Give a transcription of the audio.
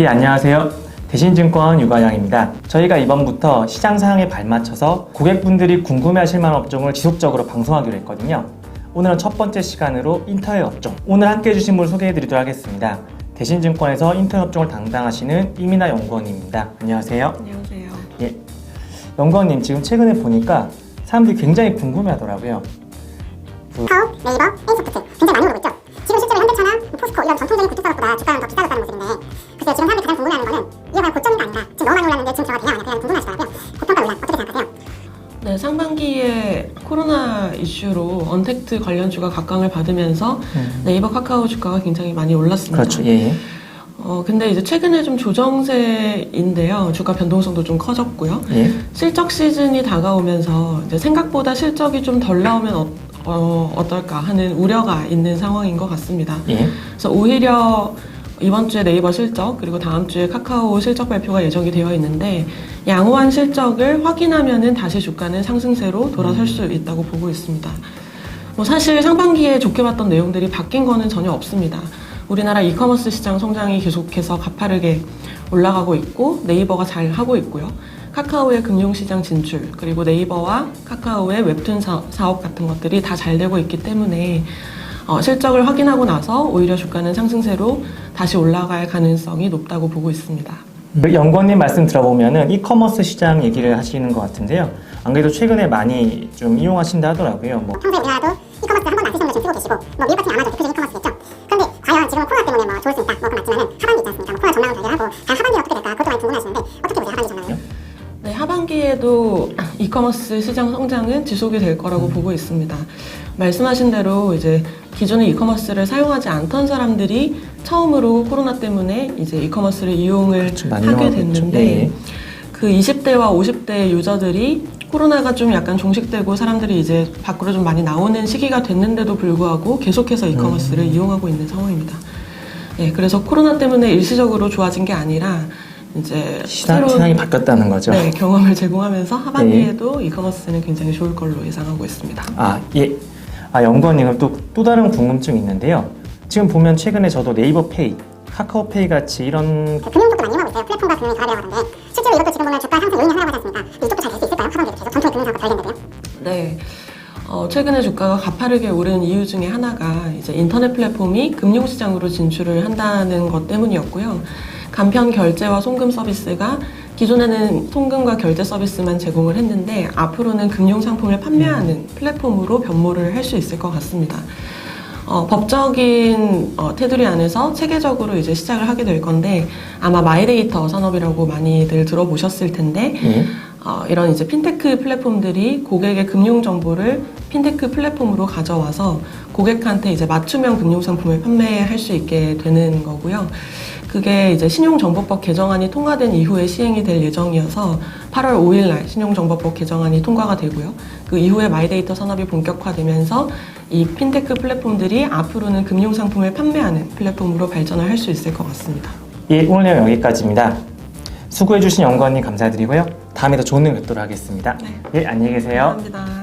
예, 안녕하세요. 대신증권 유관양입니다. 저희가 이번부터 시장 상황에 발맞춰서 고객분들이 궁금해하실 만한 업종을 지속적으로 방송하기로 했거든요. 오늘은 첫 번째 시간으로 인터넷 업종. 오늘 함께 해주신 분 소개해드리도록 하겠습니다. 대신증권에서 인터넷 업종을 담당하시는 이민아 연구원입니다. 안녕하세요. 안녕하세요. 예. 연구원님, 지금 최근에 보니까 사람들이 굉장히 궁금해 하더라고요. 카카오, 네이버, 에이소프트 굉장히 많이 오르고 있죠. 지금 실제로 현대차나 포스코 이런 전통적인 굴뚝사업보다 주가는 더 비싸졌다는 모습인데 글쎄요 지금 사람들이 가장 궁금해하는 거는 이게 과연 고점인가 아닌가 지금 너무 많이 올랐는데 지금 들어가 되냐 안 되냐 궁금하시더라고요. 고평가 논란 어떻게 생각하세요? 네, 상반기에 코로나 이슈로 언택트 관련주가 각광을 받으면서 음. 네이버 카카오 주가가 굉장히 많이 올랐습니다. 그렇죠. 예, 예. 어, 근데 이제 최근에 좀 조정세인데요. 주가 변동성도 좀 커졌고요. 예. 실적 시즌이 다가오면서 이제 생각보다 실적이 좀 덜 나오면 어, 어, 어떨까 하는 우려가 있는 상황인 것 같습니다. 예. 그래서 오히려 이번 주에 네이버 실적 그리고 다음 주에 카카오 실적 발표가 예정이 되어 있는데 양호한 실적을 확인하면은 다시 주가는 상승세로 돌아설 수 있다고 보고 있습니다. 뭐 사실 상반기에 좋게 봤던 내용들이 바뀐 거는 전혀 없습니다. 우리나라 이커머스 시장 성장이 계속해서 가파르게 올라가고 있고 네이버가 잘 하고 있고요. 카카오의 금융시장 진출 그리고 네이버와 카카오의 웹툰 사- 사업 같은 것들이 다 잘 되고 있기 때문에 어, 실적을 확인하고 나서 오히려 주가는 상승세로 다시 올라갈 가능성이 높다고 보고 있습니다. 그 연구원님 말씀 들어보면은 이커머스 시장 얘기를 하시는 것 같은데요. 안 그래도 최근에 많이 좀 이용하신다 하더라고요. 뭐 평소에 우리나라도 이커머스 한 번도 안 쓰시는 분들 지금 쓰고 계시고 뭐 미국 같은 아마존 대표적인 이커머스겠죠. 그런데 과연 지금 코로나 때문에 뭐 좋을 수 있다 뭐 그건 맞지만은 하반기 있지 않습니까? 뭐 코로나 전망을 발견하고 과연 하반기 어떻게 될까 그것도 많이 궁금하시는데 어떻게 보세요 하반기 전망은? 네, 하반기에도 이커머스 시장 성장은 지속이 될 거라고 보고 있습니다. 말씀하신 대로 이제 기존에 이커머스를 사용하지 않던 사람들이 처음으로 코로나 때문에 이제 이커머스를 이용을 그렇죠. 하게. 됐는데 네. 그 20대와 50대 유저들이 코로나가 좀 약간 종식되고 사람들이 이제 밖으로 좀 많이 나오는 시기가 됐는데도 불구하고 계속해서 이커머스를 음. 이용하고 있는 상황입니다. 네, 그래서 코로나 때문에 일시적으로 좋아진 게 아니라 이제 시장, 새로운 시장이 바뀌었다는 거죠. 네, 경험을 제공하면서 하반기에도 이커머스는 굉장히 좋을 걸로 예상하고 있습니다. 아, 예. 아, 연구원님, 또, 또 다른 궁금증이 있는데요. 지금 보면 최근에 저도 네이버 페이, 카카오 페이 같이 이런 그 금융 쪽도 많이 이용하고 있어요. 플랫폼과 금융이 결합되어 가는데 실제로 이것도 지금 보면 주가 상승 요인이 하나라고 하지 않습니까? 이쪽도 잘 될 수 있을까요? 하반기에 계속 전통의 금융 사업과 잘 되는데요. 네. 어, 최근에 주가가 가파르게 오른 이유 중에 하나가 이제 인터넷 플랫폼이 금융시장으로 진출을 한다는 것 때문이었고요. 간편 결제와 송금 서비스가 기존에는 송금과 결제 서비스만 제공을 했는데 앞으로는 금융 상품을 판매하는 플랫폼으로 변모를 할 수 있을 것 같습니다. 어, 법적인 어, 테두리 안에서 체계적으로 이제 시작을 하게 될 건데 아마 마이데이터 산업이라고 많이들 들어보셨을 텐데 예. 어, 이런 이제 핀테크 플랫폼들이 고객의 금융 정보를 핀테크 플랫폼으로 가져와서 고객한테 이제 맞춤형 금융 상품을 판매할 수 있게 되는 거고요. 그게 이제 신용정보법 개정안이 통과된 이후에 시행이 될 예정이어서 8월 5일 날 신용정보법 개정안이 통과가 되고요. 그 이후에 마이데이터 산업이 본격화되면서 이 핀테크 플랫폼들이 앞으로는 금융 상품을 판매하는 플랫폼으로 발전을 할 수 있을 것 같습니다. 예, 오늘 내용 여기까지입니다. 수고해주신 연구원님 감사드리고요. 다음에 더 좋은 내용 뵙도록 하겠습니다. 네. 예, 안녕히 계세요. 감사합니다.